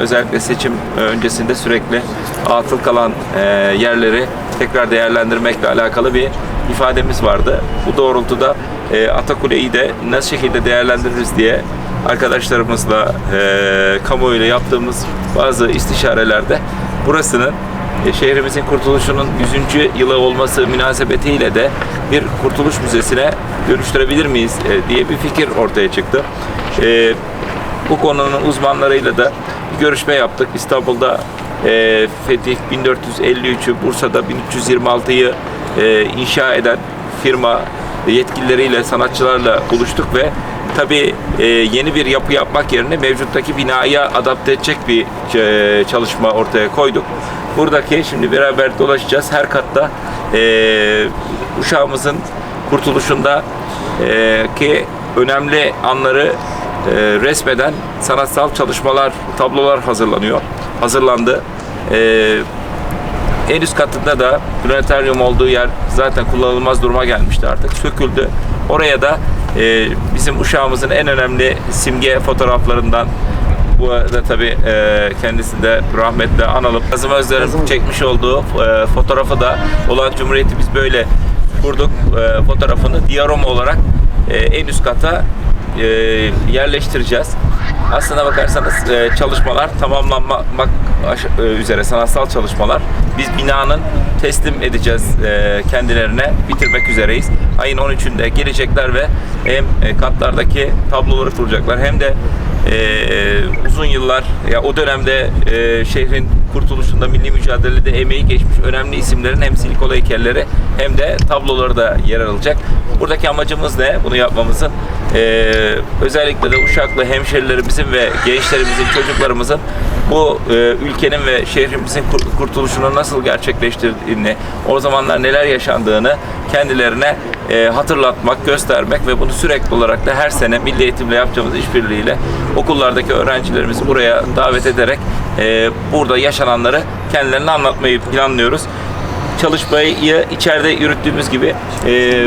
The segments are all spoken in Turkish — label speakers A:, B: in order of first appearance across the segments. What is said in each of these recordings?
A: özellikle seçim öncesinde sürekli atıl kalan e, yerleri tekrar değerlendirmekle alakalı bir ifademiz vardı. Bu doğrultuda e, Atakule'yi de nasıl şekilde değerlendiririz diye arkadaşlarımızla e, kamuoyuyla yaptığımız bazı istişarelerde burasının e, şehrimizin kurtuluşunun 100. yılı olması münasebetiyle de bir kurtuluş müzesine dönüştürebilir miyiz e, diye bir fikir ortaya çıktı. E, bu konunun uzmanlarıyla da görüşme yaptık. İstanbul'da e, Fetih 1453'ü, Bursa'da 1326'yı e, inşa eden firma yetkilileriyle, sanatçılarla buluştuk ve tabii e, yeni bir yapı yapmak yerine mevcuttaki binaya adapte edecek bir e, çalışma ortaya koyduk. Buradaki şimdi beraber dolaşacağız. Her katta e, uşağımızın kurtuluşunda e, ki önemli anları e, resmeden sanatsal çalışmalar, tablolar hazırlanıyor. Hazırlandı. E, en üst katında da planetaryum olduğu yer zaten kullanılmaz duruma gelmişti artık. Söküldü. Oraya da e, bizim uşağımızın en önemli simge fotoğraflarından bu arada tabii e, kendisi de rahmetle analım. Kazım Özler'in çekmiş olduğu e, fotoğrafı da olan Cumhuriyeti biz böyle kurduk. E, fotoğrafını diorama olarak e, en üst kata e, yerleştireceğiz. Aslına bakarsanız e, çalışmalar tamamlanmak e, üzere sanatsal çalışmalar. Biz binanın teslim edeceğiz e, kendilerine bitirmek üzereyiz. Ayın 13'ünde gelecekler ve hem e, katlardaki tabloları kuracaklar hem de e, uzun yıllar ya o dönemde e, şehrin kurtuluşunda milli mücadelede emeği geçmiş önemli isimlerin hem silikon heykelleri hem de tabloları da yer alacak. Buradaki amacımız ne? Bunu yapmamızın e, özellikle de Uşaklı hemşerilerimizin ve gençlerimizin, çocuklarımızın bu e, ülkenin ve şehrimizin kur- kurtuluşunu nasıl gerçekleştirdiğini, o zamanlar neler yaşandığını kendilerine e, hatırlatmak, göstermek ve bunu sürekli olarak da her sene Milli Eğitimle yapacağımız işbirliğiyle okullardaki öğrencilerimizi buraya davet ederek e, burada yaşananları kendilerine anlatmayı planlıyoruz çalışmayı içeride yürüttüğümüz gibi e,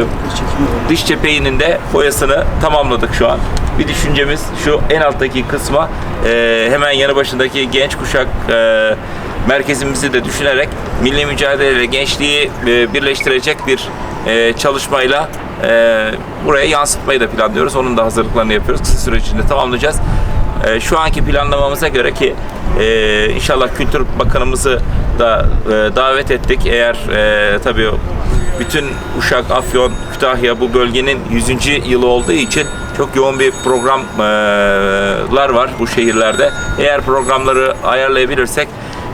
A: dış cepheğinin de boyasını tamamladık şu an. Bir düşüncemiz şu en alttaki kısma e, hemen yanı başındaki genç kuşak e, merkezimizi de düşünerek milli mücadeleyle gençliği e, birleştirecek bir e, çalışmayla e, buraya yansıtmayı da planlıyoruz. Onun da hazırlıklarını yapıyoruz. Kısa süre içinde tamamlayacağız. E, şu anki planlamamıza göre ki e, inşallah Kültür Bakanımızı da e, davet ettik. Eğer e, tabii bütün Uşak, Afyon, Kütahya bu bölgenin 100. yılı olduğu için çok yoğun bir programlar var bu şehirlerde. Eğer programları ayarlayabilirsek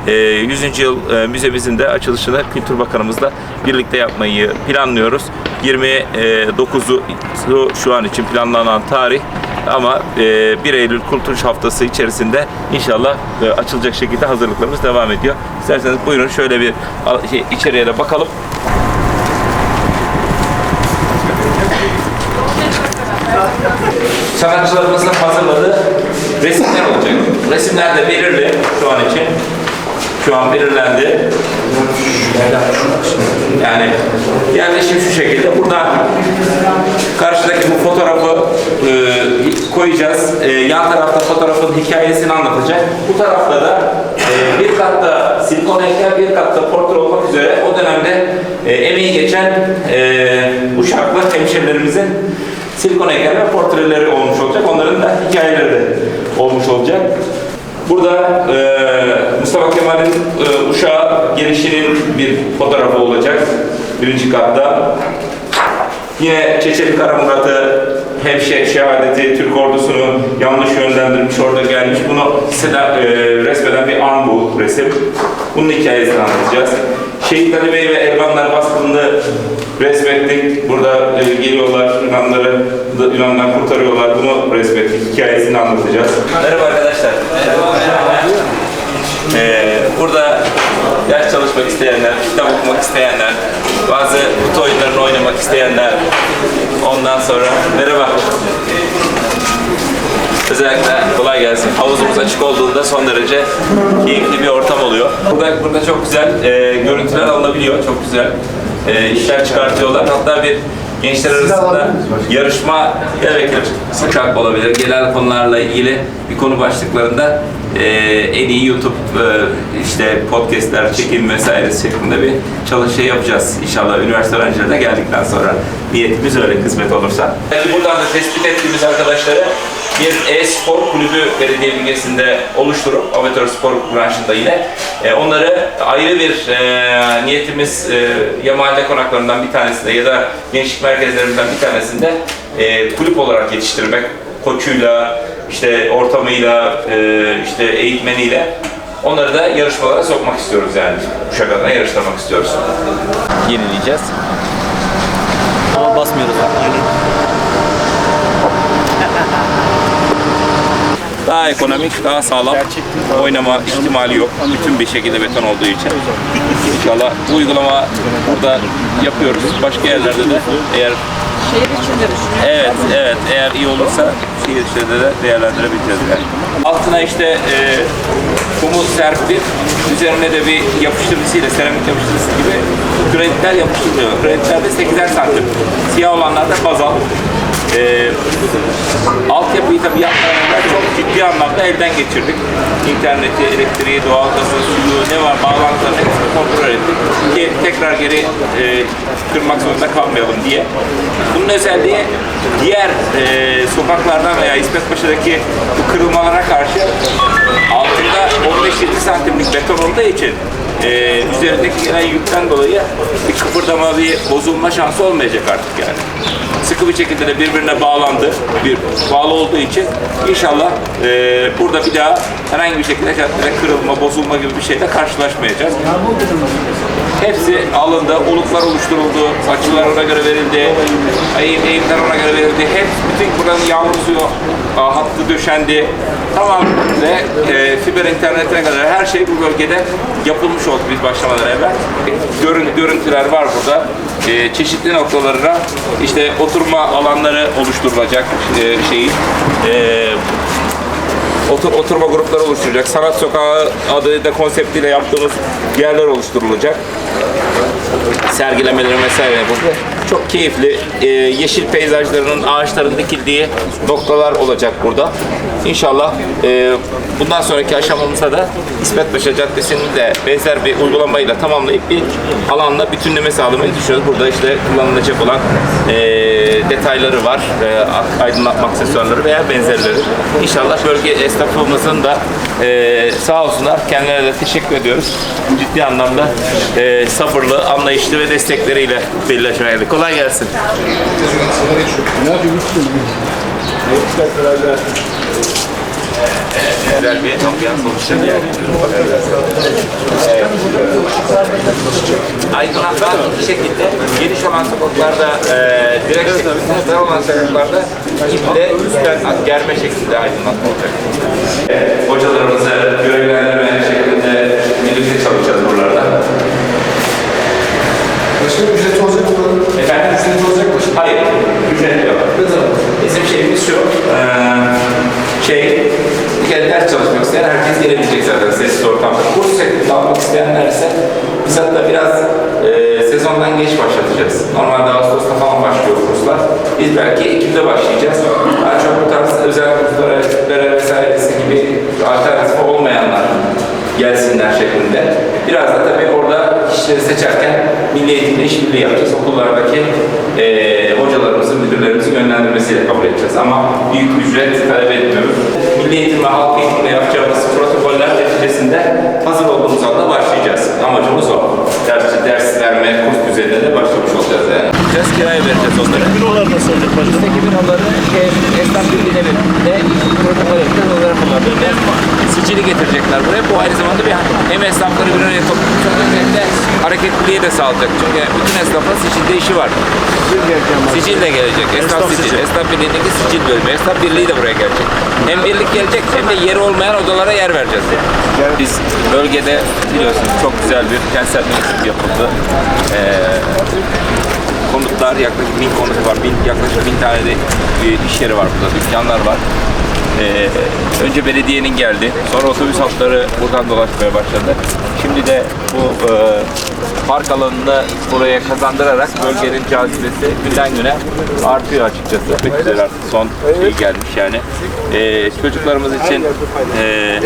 A: 100. yıl e, müzemizin de açılışını Kültür Bakanımızla birlikte yapmayı planlıyoruz. 29'u şu an için planlanan tarih ama e, 1 Eylül Kurtuluş Haftası içerisinde inşallah e, açılacak şekilde hazırlıklarımız devam ediyor. İsterseniz buyurun şöyle bir şey, içeriye de bakalım. Sanatçılarımızın hazırladığı resimler olacak. Resimler de belirli şu an için. Şu an belirlendi. Yani yerleşim şu şekilde. Burada karşıdaki bu fotoğrafı e, koyacağız. E, yan tarafta fotoğrafın hikayesini anlatacak. Bu tarafta da e, bir katta silikon heykel, bir katta portre olmak üzere o dönemde e, emeği geçen e, Uşaklı hemşerilerimizin silikon heykel ve portreleri olmuş olacak. Onların da hikayeleri de olmuş olacak. Burada e, Mustafa Kemal'in e, Uşak'a gelişinin bir fotoğrafı olacak. Birinci katta. Yine Çeçeli Karamurat'ı hem şe- şehadeti Türk ordusunu yanlış yönlendirmiş orada gelmiş. Bunu e, resmeden bir an bu resim. Bunun hikayesini anlatacağız. Şehit Ali Bey ve Elvanlar baskınını resmettik. Burada e, geliyorlar Yunanları Yunanlar kurtarıyorlar. Bunu resmettik. Hikayesini anlatacağız. Merhaba arkadaşlar. Ee, burada ders çalışmak isteyenler, kitap okumak isteyenler, bazı kutu oyunlarını oynamak isteyenler, ondan sonra merhaba. Özellikle kolay gelsin. Havuzumuz açık olduğunda son derece keyifli bir ortam oluyor. Burada, burada çok güzel e, görüntüler alınabiliyor, çok güzel e, işler çıkartıyorlar. Hatta bir gençler arasında yarışma gerekir. Uçak olabilir. Genel konularla ilgili bir konu başlıklarında e, en iyi YouTube e, işte podcastler, çekim vesaire şeklinde bir çalışma yapacağız. İnşallah üniversite öğrencilerine geldikten sonra niyetimiz öyle kısmet olursa. Yani buradan da tespit ettiğimiz arkadaşları bir e-spor kulübü belediye bünyesinde oluşturup amatör spor branşında yine e, onları ayrı bir e, niyetimiz e, ya mahalle konaklarından bir tanesinde ya da gençlik merkezlerinden bir tanesinde e, kulüp olarak yetiştirmek koçuyla işte ortamıyla e, işte eğitmeniyle onları da yarışmalara sokmak istiyoruz yani. Uşaklarına yarıştırmak istiyoruz. Yenileyeceğiz.
B: Ama basmıyoruz.
A: Daha ekonomik, daha sağlam oynama ihtimali yok. Bütün bir şekilde beton olduğu için. İnşallah bu uygulama burada yapıyoruz. Başka yerlerde de eğer
C: Şehir içinde düşünüyorum.
A: evet evet eğer iyi olursa şehir içinde de değerlendirebileceğiz yani. Altına işte e, kumu serpip üzerine de bir yapıştırıcısıyla seramik yapıştırıcısı gibi granitler yapıştırılıyor. Granitler de 8'er santim. Siyah olanlar da bazalt. E, altyapıyı tabii yapmadan evvel çok ciddi anlamda elden geçirdik. İnterneti, elektriği, doğalgazı, suyu, ne var bağlantıların hepsini kontrol ettik. Ki tekrar geri e, kırmak zorunda kalmayalım diye. Bunun özelliği diğer e, sokaklardan veya İsmetpaşa'daki bu kırılmalara karşı altında 15-20 santimlik beton olduğu için e, üzerindeki gelen yükten dolayı bir kıpırdama, bir bozulma şansı olmayacak artık yani sıkı bir şekilde de birbirine bağlandı. Bir bağlı olduğu için inşallah e, burada bir daha herhangi bir şekilde kırılma, bozulma gibi bir şeyle karşılaşmayacağız. Hepsi alındı, oluklar oluşturuldu, açılar ona göre verildi, eğim, eğimler ona göre verildi. Hep bütün buranın yağmur suyu hattı döşendi. Tamam ve e, fiber internetine kadar her şey bu bölgede yapılmış oldu biz başlamadan evvel. Görün, görüntüler var burada. E, çeşitli noktalarına işte oturma alanları oluşturulacak e, şeyi. E, otur, oturma grupları oluşturacak. Sanat Sokağı adıyla konseptiyle yaptığımız yerler oluşturulacak. Sergilemeleri vesaire burada. Çok keyifli e, yeşil peyzajlarının, ağaçların dikildiği noktalar olacak burada. İnşallah e, bundan sonraki aşamamızda da İsmetpaşa Caddesi'nin de benzer bir uygulamayla tamamlayıp bir alanla bütünleme sağlamayı düşünüyoruz. Burada işte kullanılacak olan e, detayları var, e, aydınlatma aksesuarları veya benzerleri. İnşallah bölge esnafımızın da e, sağ olsunlar kendilerine de teşekkür ediyoruz. Ciddi anlamda e, sabırlı, anlayışlı ve destekleriyle birleşmeye. Kolay gelsin. Güzel bir ambiyans oluşacak yani. Evet. Aydınlatma bir şekilde geniş olan sokaklarda, e, direkt şeklinde dar olan sokaklarda iple üstten germe şeklinde aydınlatma olacak. E, hocalarımızı görevlendirme şeklinde birlikte çalışacağız buralarda.
D: Başka bir ücreti olacak mı?
A: Efendim?
D: Ücreti olacak mı?
A: Hayır, ücret yok. Bizim şeyimiz şu, eee, şey, bir kere ders çalışmak isteyen herkes gelebilecek zaten sessiz ortamda. Kurs şeklinde almak isteyenlerse biz hatta biraz eee, sezondan geç başlatacağız. Normalde Ağustos'ta falan başlıyor kurslar. Biz belki Ekim'de başlayacağız. Daha çok bu tarz özel kurslara, vesairesi gibi alternatif olmayanlar gelsinler şeklinde. Biraz da tabii orada kişileri seçerken Milli Eğitimle işbirliği yapacağız. Okullardaki eee hocalarımızın, müdürlerimizin yönlendirmesiyle kabul edeceğiz. Ama büyük ücret talep etmiyoruz. Milli Eğitim ve Halk Eğitim'le yapacağımız protokoller neticesinde hazır olduğumuz anda başlayacağız. Amacımız o. Verme, kurs düzenine de başlamış olacağız yani. Biraz kiraya vereceğiz onları.
B: Bürolar nasıl olacak başkanım?
A: Üstteki binaları şey, esnaf birliğine verildiğinde protokol yapacağız, onları kullanacağız. Sicili getirecekler buraya. Bu aynı zamanda bir hem esnafları bir araya toplayacak hem de hareketliliği de sağlayacak. Çünkü bütün esnafın sicilde işi var. Sicil de gelecek. Esnaf,
B: Esnaf
A: sicil. Esnaf birliğindeki sicil bölümü. Esnaf birliği de buraya gelecek. Hem birlik gelecek hem de yeri olmayan odalara yer vereceğiz. Biz bölgede biliyorsunuz çok güzel bir kentsel dönüşüm yapıldı. Ee, konutlar yaklaşık bin konut var. Bin, yaklaşık bin tane de e, iş yeri var burada, dükkanlar var. Ee, önce belediyenin geldi, sonra otobüs hatları buradan dolaşmaya başladı. Şimdi de bu e, park alanını buraya kazandırarak bölgenin cazibesi günden güne artıyor açıkçası. Çok güzel artık son şey gelmiş yani. E, çocuklarımız için e,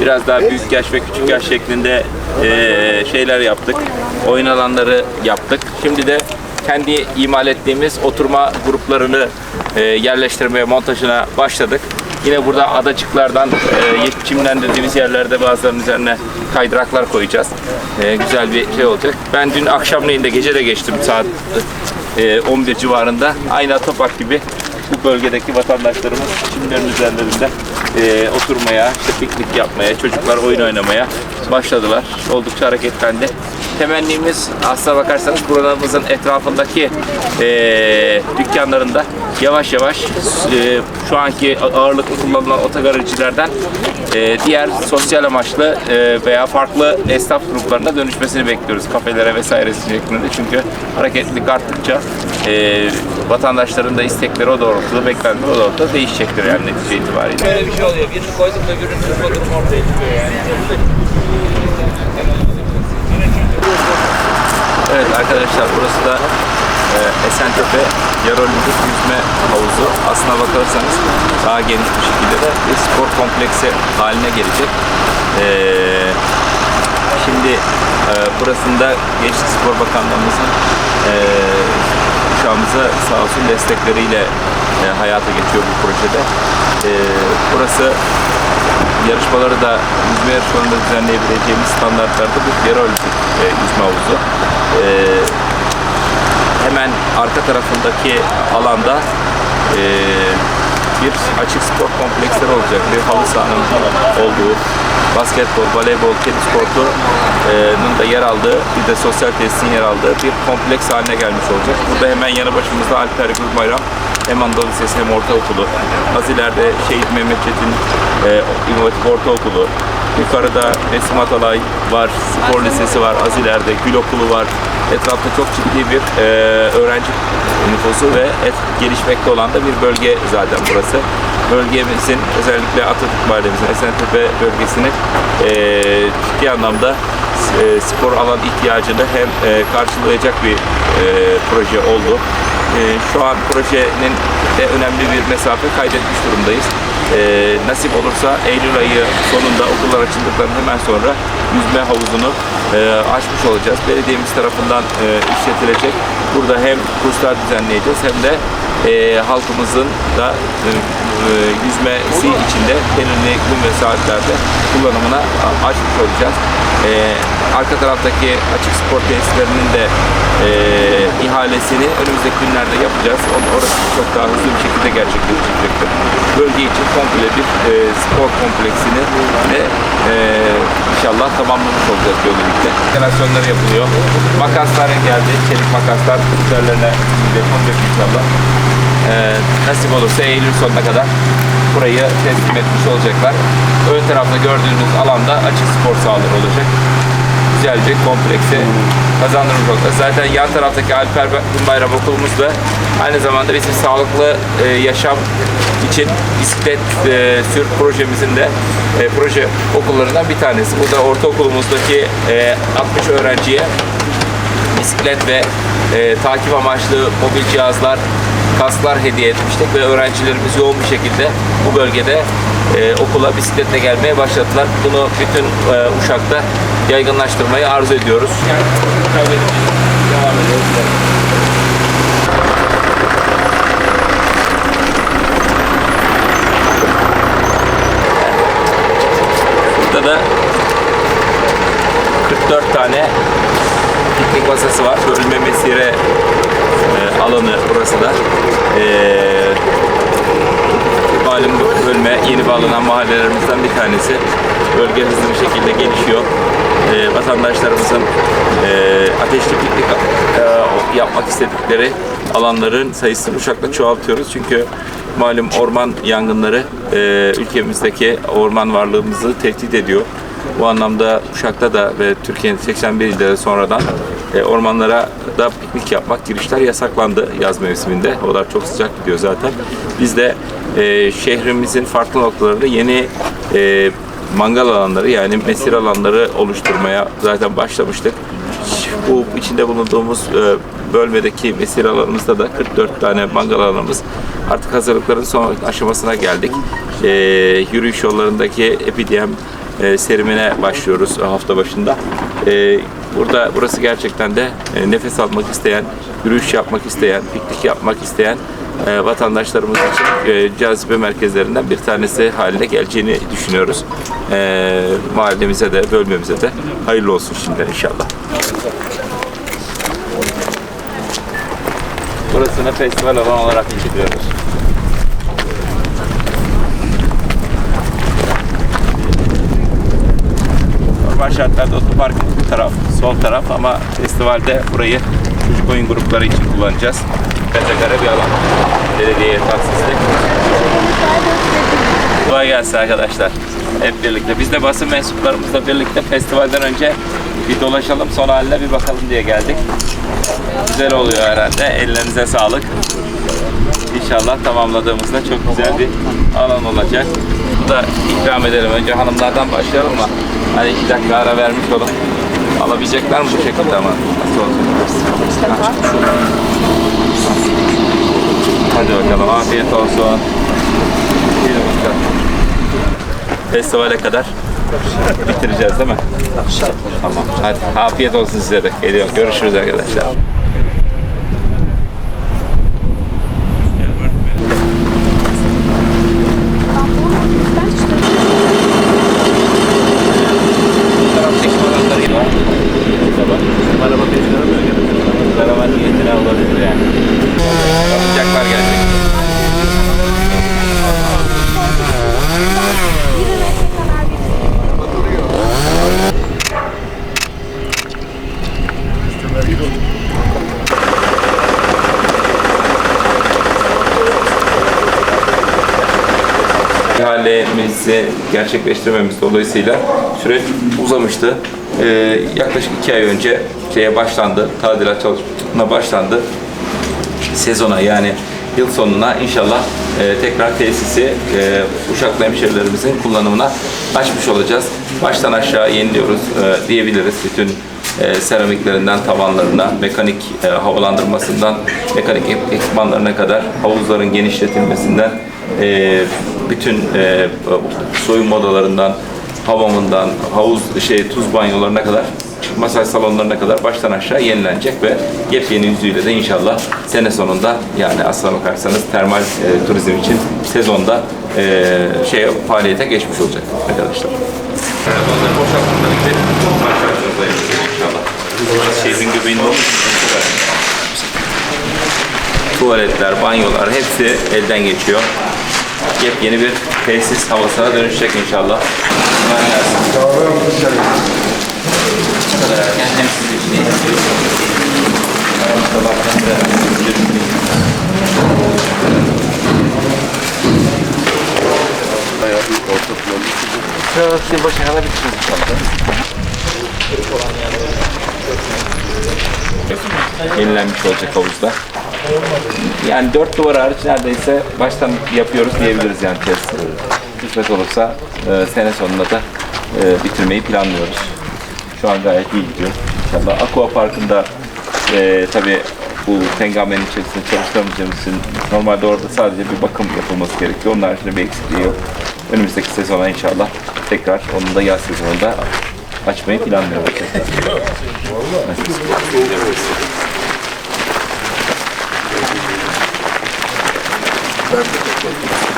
A: biraz daha büyük yaş ve küçük yaş şeklinde e, şeyler yaptık. Oyun alanları yaptık. Şimdi de kendi imal ettiğimiz oturma gruplarını e, yerleştirmeye, montajına başladık. Yine burada adacıklardan e, çimlendirdiğimiz yerlerde bazılarının üzerine kaydıraklar koyacağız. E, güzel bir şey olacak. Ben dün akşamleyin de gece de geçtim saat e, 11 civarında. Aynı Atapark gibi bu bölgedeki vatandaşlarımız çimlerin üzerlerinde e, oturmaya, işte piknik yapmaya, çocuklar oyun oynamaya başladılar. Oldukça hareketlendi. Temennimiz aslına bakarsanız buramızın etrafındaki e, dükkanlarında yavaş yavaş e, şu anki ağırlıklı kullanılan otogarajcilerden e, diğer sosyal amaçlı e, veya farklı esnaf gruplarına dönüşmesini bekliyoruz. Kafelere vesaire şeklinde. Çünkü hareketlilik arttıkça e, vatandaşların da istekleri o doğrultuda, beklentileri o doğrultuda değişecektir yani netice itibariyle. Böyle bir şey oluyor. Birini koyduk da öbürünü tutmadım ortaya çıkıyor yani. Evet arkadaşlar burası da e, Esentepe Yarolimpik Yüzme Havuzu. Aslına bakarsanız daha geniş bir şekilde de bir spor kompleksi haline gelecek. E, şimdi e, burasında Gençlik Spor Bakanlığımızın e, uşağımıza sağ olsun destekleriyle e, hayata geçiyor bu projede. E, burası yarışmaları da yüzme yarışmalarında düzenleyebileceğimiz standartlarda bir yarı olimpik e, yüzme havuzu. E, hemen arka tarafındaki alanda e, bir açık spor kompleksleri olacak. Bir halı sahanın olduğu, basketbol, voleybol, tenis kortunun da yer aldığı, bir de sosyal tesisin yer aldığı bir kompleks haline gelmiş olacak. Burada hemen yanı başımızda Alper Gülbayram hem Anadolu Lisesi hem Ortaokulu. Az ileride Şehit Mehmet Çetin e, İmam Ortaokulu. Yukarıda Nesim Atalay var, spor lisesi var, az ileride Gül Okulu var. Etrafta çok ciddi bir e, öğrenci nüfusu ve et, gelişmekte olan da bir bölge zaten burası. Bölgemizin özellikle Atatürk Mahallemizin Esentepe bölgesinin e, ciddi anlamda e, spor alan ihtiyacını hem e, karşılayacak bir e, proje oldu. E, şu an projenin de önemli bir mesafe kaydetmiş durumdayız. E, nasip olursa Eylül ayı sonunda okullar açıldıktan hemen sonra yüzme havuzunu e, açmış olacağız. Belediyemiz tarafından e, işletilecek. Burada hem kurslar düzenleyeceğiz hem de e, halkımızın da e, e, yüzmesi içinde belirli gün ve saatlerde kullanımına açmış olacağız. E, arka taraftaki açık spor tesislerinin de e, ihalesini önümüzdeki günlerde yapacağız. Orası çok daha hızlı bir şekilde gerçekleştirecektir. Bölge için komple bir e, spor kompleksini de e, inşallah tamamlamış olacağız böylelikle. Operasyonları yapılıyor. Makaslar geldi. Çelik makaslar üzerlerine yapılacak inşallah. E, nasip olursa Eylül sonuna kadar burayı teslim etmiş olacaklar. Ön tarafta gördüğünüz alanda açık spor sahaları olacak güzelce kompleksi kazandırmış olacağız. Zaten yan taraftaki Alper Bayram okulumuz da aynı zamanda bizim sağlıklı e, yaşam için bisiklet e, sür projemizin de e, proje okullarından bir tanesi. Burada ortaokulumuzdaki e, 60 öğrenciye bisiklet ve e, takip amaçlı mobil cihazlar, kasklar hediye etmiştik ve öğrencilerimiz yoğun bir şekilde bu bölgede e, okula bisikletle gelmeye başladılar. Bunu bütün e, Uşak'ta yaygınlaştırmayı arzu ediyoruz. Devam da 44 tane piknik masası var. Bölme mesire alanı burası da. E, malum bölme yeni bağlanan mahallelerimizden bir tanesi. Bölge hızlı bir şekilde gelişiyor. E, vatandaşlarımızın e, ateşli piknik e, yapmak istedikleri alanların sayısını Uşak'ta çoğaltıyoruz. Çünkü malum orman yangınları e, ülkemizdeki orman varlığımızı tehdit ediyor. Bu anlamda Uşak'ta da ve Türkiye'nin 81 ilde de sonradan e, ormanlara da piknik yapmak, girişler yasaklandı yaz mevsiminde. Olar çok sıcak gidiyor zaten. Biz de e, şehrimizin farklı noktalarında yeni e, mangal alanları yani mesir alanları oluşturmaya zaten başlamıştık. Bu içinde bulunduğumuz e, bölmedeki mesir alanımızda da 44 tane mangal alanımız. Artık hazırlıkların son aşamasına geldik. E, yürüyüş yollarındaki epidem e, serimine başlıyoruz hafta başında. E, burada burası gerçekten de e, nefes almak isteyen, yürüyüş yapmak isteyen, piknik yapmak isteyen e, vatandaşlarımız için cazibe merkezlerinden bir tanesi haline geleceğini düşünüyoruz. E, mahallemize de, bölmemize de hayırlı olsun şimdiden inşallah. Burasını festival alanı olarak inceliyoruz. Normal şartlarda otoparkımız bu taraf, sol taraf ama festivalde burayı çocuk oyun grupları için kullanacağız. Metrekare bir alan. Belediyeye tahsisli. Kolay gelsin arkadaşlar. Hep birlikte. Biz de basın mensuplarımızla birlikte festivalden önce bir dolaşalım son haline bir bakalım diye geldik. Güzel oluyor herhalde. Ellerinize sağlık. İnşallah tamamladığımızda çok güzel bir alan olacak. Bu da ikram edelim. Önce hanımlardan başlayalım mı? Hani iki dakika ara vermiş olun. Alabilecekler mi bu şekilde ama? Nasıl olacak? Hadi bakalım. Afiyet olsun. Gelin bakalım. Festivale kadar bitireceğiz değil mi? Tamam. Hadi afiyet olsun size de. Geliyor. Görüşürüz arkadaşlar. taraftaki baranları var. Araba beşleri Karavan niyetine olabilir yani. Sıcaklar gelecek. İhalemizi gerçekleştirmemiz dolayısıyla süreç uzamıştı. Ee, yaklaşık iki ay önce şeye başlandı, tadilat çalışmasına başlandı. Sezona yani yıl sonuna inşallah e, tekrar tesisi e, Uşaklı hemşerilerimizin kullanımına açmış olacağız. Baştan aşağı yeniliyoruz e, diyebiliriz. Bütün e, seramiklerinden tavanlarına, mekanik e, havalandırmasından, mekanik ek- ekipmanlarına kadar havuzların genişletilmesinden e, bütün e, soyunma odalarından, hamamından, havuz şey tuz banyolarına kadar masaj salonlarına kadar baştan aşağı yenilenecek ve yepyeni yüzüyle de inşallah sene sonunda yani aslına bakarsanız termal e, turizm için sezonda e, şey faaliyete geçmiş olacak arkadaşlar. Tuvaletler, banyolar hepsi elden geçiyor. Yepyeni bir tesis havasına dönüşecek inşallah. Kolay gelsin. Bu kadar erken hem sizin için iyi. Sıra yılbaşı kadar bitiririz inşallah. Yenilenmiş olacak havuzda. Yani dört duvar hariç neredeyse baştan yapıyoruz diyebiliriz yani test. Kısmet olursa e, sene sonunda da e, bitirmeyi planlıyoruz. Şu an gayet iyi gidiyor. İnşallah Aqua Parkı'nda e, tabii bu tengamenin içerisinde çalıştığımız için normalde orada sadece bir bakım yapılması gerekiyor. Onun haricinde bir eksikliği yok. Önümüzdeki sezona inşallah tekrar onun da yaz sezonunda açmayı planlıyoruz. Ben de teşekkür ederim.